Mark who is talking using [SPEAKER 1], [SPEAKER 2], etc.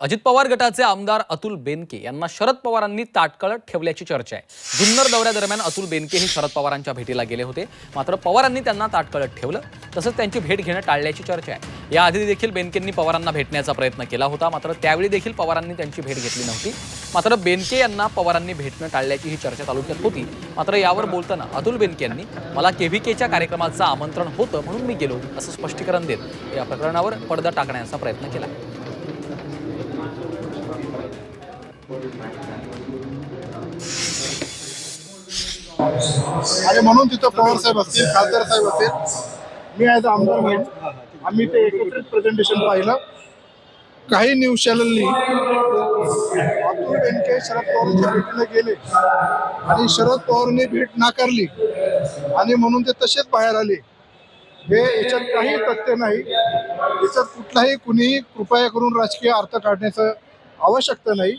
[SPEAKER 1] अजित पवार गटाचे आमदार अतुल बेनके यांना शरद पवारांनी ताटकळत ठेवल्याची चर्चा आहे. जुन्नर दौऱ्यादरम्यान अतुल बेनके हे शरद पवारांच्या भेटीला गेले होते. मात्र पवारांनी त्यांना ताटकळत ठेवलं तसंच त्यांची भेट घेणं टाळल्याची चर्चा आहे. याआधी देखील बेनकेंनी पवारांना भेटण्याचा प्रयत्न केला होता मात्र त्यावेळी देखील पवारांनी त्यांची भेट घेतली नव्हती. मात्र बेनके यांना पवारांनी भेटणं टाळल्याची ही चर्चा तालुक्यात होती. मात्र यावर बोलताना अतुल बेनके यांनी मला केव्हीकेच्या कार्यक्रमाचं आमंत्रण होतं म्हणून मी गेलो असं स्पष्टीकरण देत या प्रकरणावर पडदा टाकण्याचा प्रयत्न केला.
[SPEAKER 2] आणि म्हणून तिथं पवार साहेब असतील खासदार साहेब असतील मी ॲज आमदार म्हणून आम्ही ते एकत्रित प्रेझेंटेशन पाहिलं. काही न्यूज चॅनलनी अतुल बेनके शरद पवारांच्या भेटीला गेले आणि शरद पवारांनी भेट नाकारली आणि म्हणून ते तसेच बाहेर आले. हे याच्यात काही तथ्य नाही. याच्यात कुठलाही कुणीही कृपया करून राजकीय अर्थ काढण्याचं आवश्यकता नाही.